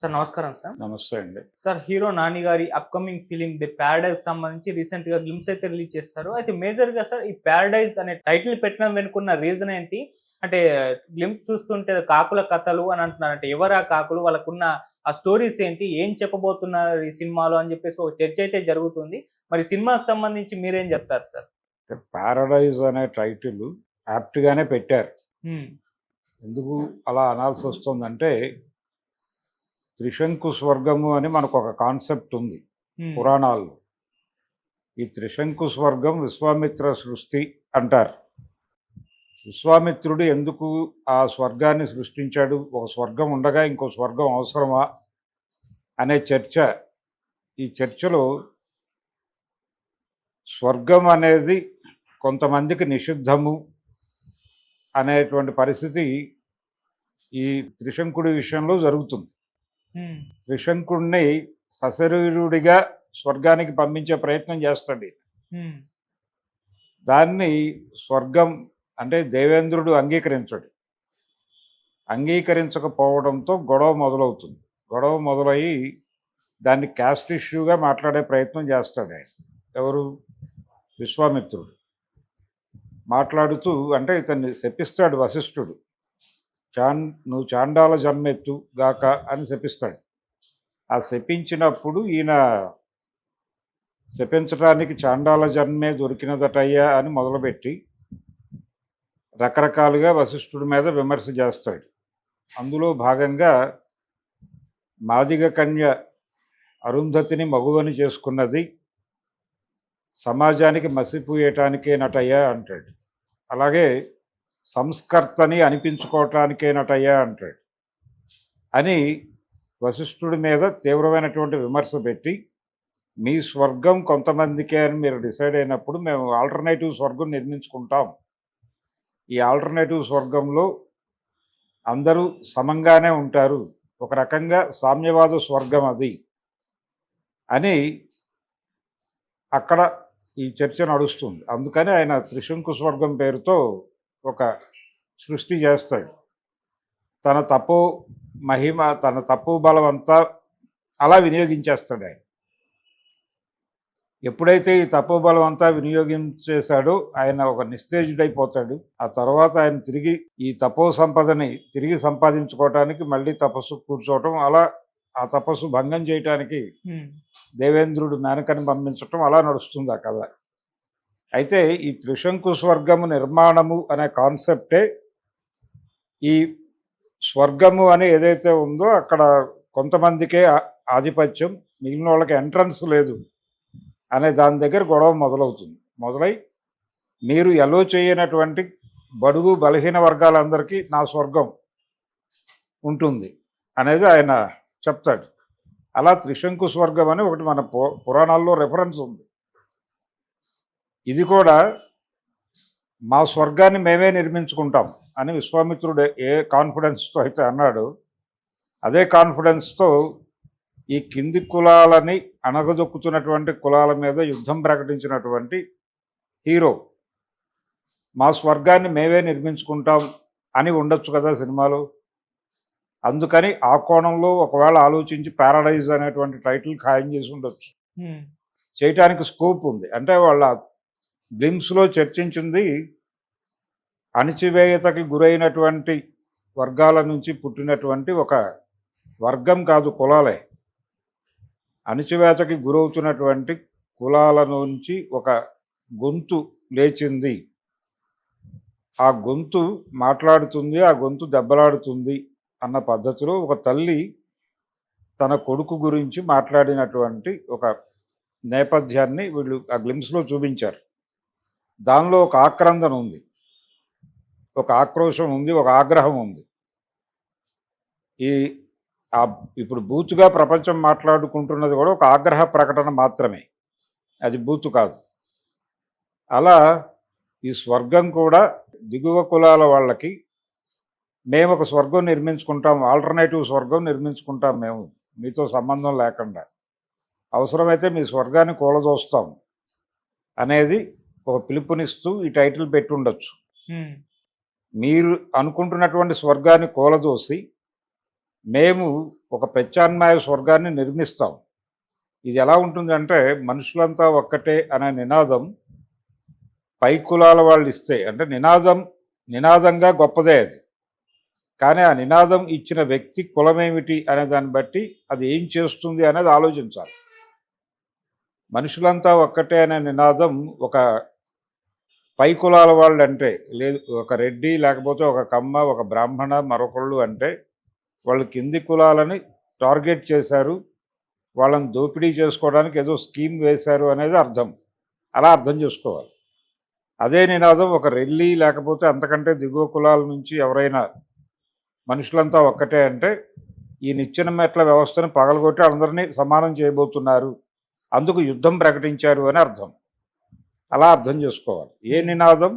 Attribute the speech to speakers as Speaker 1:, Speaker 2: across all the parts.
Speaker 1: Sir నమస్కారం sir.
Speaker 2: నమస్తే అండి.
Speaker 1: సార్ హీరో నాని గారి అప్కమింగ్ ఫిలిం ది ప్యారడైజ్ సంబంధించి రీసెంట్గా గ్లిమ్స్ అయితే రిలీజ్ చేస్తారు. అయితే మేజర్గా సార్ ఈ ప్యారడైజ్ అనే టైటిల్ పెట్టడం వెనుకున్న రీజన్ ఏంటి? అంటే గ్లిమ్స్ చూస్తుంటే కాకుల కథలు అని అంటున్నారు అంటే ఎవరా కాకులు? వాళ్ళకున్న ఆ స్టోరీస్ ఏంటి? ఏం చెప్పబోతున్నారు ఈ సినిమాలో అని చెప్పేసి ఒక చర్చ అయితే జరుగుతుంది. మరి సినిమాకి సంబంధించి మీరేం చెప్తారు సార్?
Speaker 2: పారడైజ్ అనే టైటిల్ యాప్ట్గానే పెట్టారు.
Speaker 1: హ్మ్.
Speaker 2: ఎందుకు అలా అనాల్సి వస్తుందంటే త్రిశంకు స్వర్గము అని మనకు ఒక కాన్సెప్ట్ ఉంది. పురాణాల్లో. ఈ త్రిశంకు స్వర్గం విశ్వామిత్ర సృష్టి అంటారు. విశ్వామిత్రుడు ఎందుకు ఆ స్వర్గాన్ని సృష్టించాడు? ఒక స్వర్గం ఉండగా ఇంకో స్వర్గం అవసరమా? అనే చర్చ. ఈ చర్చలో స్వర్గం అనేది కొంతమందికి నిషిద్ధము అనేటువంటి పరిస్థితి ఈ త్రిశంకుడి విషయంలో జరుగుతుంది. త్రిశంకుడిని సశరీరుడిగా స్వర్గానికి పంపించే ప్రయత్నం చేస్తాడు. దాన్ని స్వర్గం అంటే దేవేంద్రుడు అంగీకరించడు. అంగీకరించకపోవడంతో గొడవ మొదలవుతుంది. గొడవ మొదలయ్యి దాన్ని క్యాస్ట్ ఇష్యూగా మాట్లాడే ప్రయత్నం చేస్తాడు ఆయన. ఎవరు? విశ్వామిత్రుడు. మాట్లాడుతూ అంటే ఇతన్ని శపిస్తాడు వశిష్ఠుడు. చాన్ నువ్వు చాండాల జన్మెత్తు గాక అని శపిస్తాడు. ఆ శపించినప్పుడు ఈయన శపించడానికి చాండాల జన్మే దొరికినదటయ్యా అని మొదలుపెట్టి రకరకాలుగా వశిష్ఠుడి మీద విమర్శ చేస్తాడు. అందులో భాగంగా మాదిగ కన్య అరుంధతిని మగువని చేసుకున్నది సమాజానికి మసిపూయటానికేనటయ్యా అంటాడు. అలాగే సంస్కర్తని అనిపించుకోవటానికేనటయ్యా అంటాడు. అని వశిష్ఠుడి మీద తీవ్రమైనటువంటి విమర్శ పెట్టి మీ స్వర్గం కొంతమందికే అని మీరు డిసైడ్ అయినప్పుడు మేము ఆల్టర్నేటివ్ స్వర్గం నిర్మించుకుంటాం. ఈ ఆల్టర్నేటివ్ స్వర్గంలో అందరూ సమంగానే ఉంటారు. ఒక రకంగా సామ్యవాద స్వర్గం అది అని అక్కడ ఈ చర్చ నడుస్తుంది. అందుకని ఆయన త్రిశంకు స్వర్గం పేరుతో ఒక సృష్టి చేస్తాడు తన తప్పు మహిమ తన తప్పు బలం అంతా అలా వినియోగించేస్తాడు ఆయన. ఎప్పుడైతే ఈ తప్పు బలం అంతా వినియోగించేశాడో ఆయన ఒక నిస్తేజుడైపోతాడు ఆ తర్వాత ఆయన తిరిగి ఈ తపో సంపదని తిరిగి సంపాదించుకోవటానికి మళ్ళీ తపస్సు కూర్చోవటం అలా ఆ తపస్సు భంగం చేయటానికి. దేవేంద్రుడు మేనకని పంపించటం అలా నడుస్తుంది ఆ కథ. అయితే ఈ త్రిశంకు స్వర్గము నిర్మాణము అనే కాన్సెప్టే ఈ స్వర్గము అని ఏదైతే ఉందో అక్కడ కొంతమందికే ఆధిపత్యం మిగిలిన వాళ్ళకి ఎంట్రన్స్ లేదు అనే దాని దగ్గర గొడవ మొదలవుతుంది. మొదలై మీరు ఎలో చేయనటువంటి బడుగు బలహీన వర్గాలందరికీ నా స్వర్గం ఉంటుంది అనేది ఆయన చెప్తాడు. అలా త్రిశంకు స్వర్గం అని ఒకటి మన పు- పురాణాల్లో రెఫరెన్స్ ఉంది. ఇది కూడా మా స్వర్గాన్ని మేమే నిర్మించుకుంటాం అని విశ్వామిత్రుడు ఏ కాన్ఫిడెన్స్తో అయితే అన్నాడు అదే కాన్ఫిడెన్స్తో ఈ కింది కులాలని అణగదొక్కుతున్నటువంటి కులాల మీద యుద్ధం ప్రకటించినటువంటి హీరో మా స్వర్గాన్ని మేమే నిర్మించుకుంటాం అని ఉండొచ్చు కదా సినిమాలో. అందుకని ఆ కోణంలో ఒకవేళ ఆలోచించి పారాడైజ్ అనేటువంటి టైటిల్ ఖాయం చేసి ఉండొచ్చు. చేయటానికి స్కోప్ ఉంది. అంటే వాళ్ళ గ్లిమ్స్లో చర్చించింది. అణిచివేయతకి గురైనటువంటి వర్గాల నుంచి పుట్టినటువంటి ఒక వర్గం కాదు కులాలే. అణిచివేతకి గురవుతున్నటువంటి కులాల నుంచి ఒక గొంతు లేచింది. ఆ గొంతు మాట్లాడుతుంది ఆ గొంతు దెబ్బలాడుతుంది అన్న పద్ధతిలో ఒక తల్లి తన కొడుకు గురించి మాట్లాడినటువంటి ఒక నేపథ్యాన్ని వీళ్ళు ఆ గ్లిమ్స్లో చూపించారు. దానిలో ఒక ఆక్రందన ఉంది. ఒక ఆక్రోశం ఉంది ఒక ఆగ్రహం ఉంది. ఈ ఆ ఇప్పుడు బూతుగా ప్రపంచం మాట్లాడుకుంటున్నది కూడా ఒక ఆగ్రహ ప్రకటన మాత్రమే. అది బూతు కాదు. అలా ఈ స్వర్గం కూడా దిగువ కులాల వాళ్ళకి మేము ఒక స్వర్గం నిర్మించుకుంటాం ఆల్టర్నేటివ్ స్వర్గం నిర్మించుకుంటాం మేము. మీతో సంబంధం లేకుండా. అవసరమైతే మీ స్వర్గాన్ని కూలదోస్తాం. అనేది ఒక పిలుపునిస్తూ ఈ టైటిల్ పెట్టి ఉండొచ్చు
Speaker 1: హ్మ్.
Speaker 2: మీరు అనుకుంటున్నటువంటి స్వర్గాన్ని కూలదోసి మేము ఒక ప్రత్యామ్నాయ స్వర్గాన్ని నిర్మిస్తాం. ఇది ఎలా ఉంటుందంటే మనుషులంతా ఒక్కటే అనే నినాదం పై కులాల వాళ్ళు ఇస్తే అంటే నినాదం నినాదంగా గొప్పదే అది. కానీ ఆ నినాదం ఇచ్చిన వ్యక్తి కులమేమిటి అనే దాన్ని బట్టి అది ఏం చేస్తుంది అనేది ఆలోచించాలి. మనుషులంతా ఒక్కటే అనే నినాదం ఒక పై కులాల వాళ్ళు అంటే లేదు ఒక రెడ్డి లేకపోతే ఒక కమ్మ ఒక బ్రాహ్మణ మరొకళ్ళు అంటే వాళ్ళు కింది కులాలని టార్గెట్ చేశారు. వాళ్ళని దోపిడీ చేసుకోవడానికి ఏదో స్కీమ్ వేశారు అనేది అర్థం. అలా అర్థం చేసుకోవాలి. అదే నినాదం ఒక రెల్లి లేకపోతే అంతకంటే దిగువ కులాల నుంచి ఎవరైనా మనుషులంతా ఒక్కటే అంటే ఈ నిచ్చెన మెట్ల వ్యవస్థను పగలగొట్టి అందరినీ సమానం చేయబోతున్నారు. అందుకు యుద్ధం ప్రకటించారు అని అర్థం. అలా అర్థం చేసుకోవాలి. ఏ నినాదం?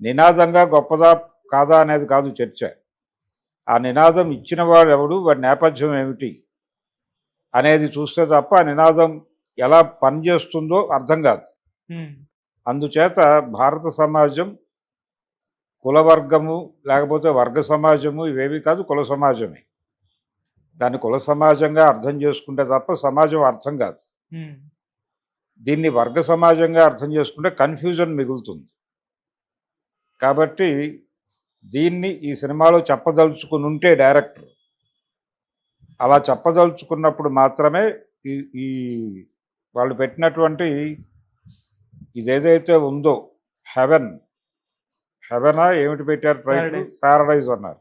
Speaker 2: నినాదంగా గొప్పదా కాదా అనేది కాదు చర్చ. ఆ నినాదం ఇచ్చిన వాడు ఎవడు వాడి నేపథ్యం ఏమిటి? అనేది చూస్తే తప్ప ఆ నినాదం ఎలా పనిచేస్తుందో అర్థం కాదు. అందుచేత భారత సమాజం కులవర్గము లేకపోతే వర్గ సమాజము ఇవేవి కాదు కుల సమాజమే. దాన్ని కుల సమాజంగా అర్థం చేసుకుంటే తప్ప సమాజం అర్థం కాదు. దీన్ని వర్గ సమాజంగా అర్థం చేసుకుంటే కన్ఫ్యూజన్ మిగులుతుంది. కాబట్టి దీన్ని ఈ సినిమాలో చెప్పదలుచుకుని ఉంటే డైరెక్టర్. అలా చెప్పదలుచుకున్నప్పుడు మాత్రమే ఈ ఈ వాళ్ళు పెట్టినటువంటి ఇదేదైతే ఉందో హెవెన్ హెవెనా ఏమిటి పెట్టారు
Speaker 1: Paradise.
Speaker 2: ప్యారడైజ్ అన్నారు.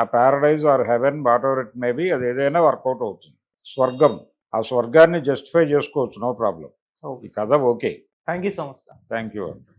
Speaker 2: ఆ paradise or heaven whatever it may be అది ఏదైనా వర్కౌట్ అవుతుంది. స్వర్గం. ఆ స్వర్గాన్ని జస్టిఫై చేసుకోవచ్చు నో ప్రాబ్లం
Speaker 1: ఓకే
Speaker 2: ఈ కథ okay
Speaker 1: thank you so much sir
Speaker 2: thank you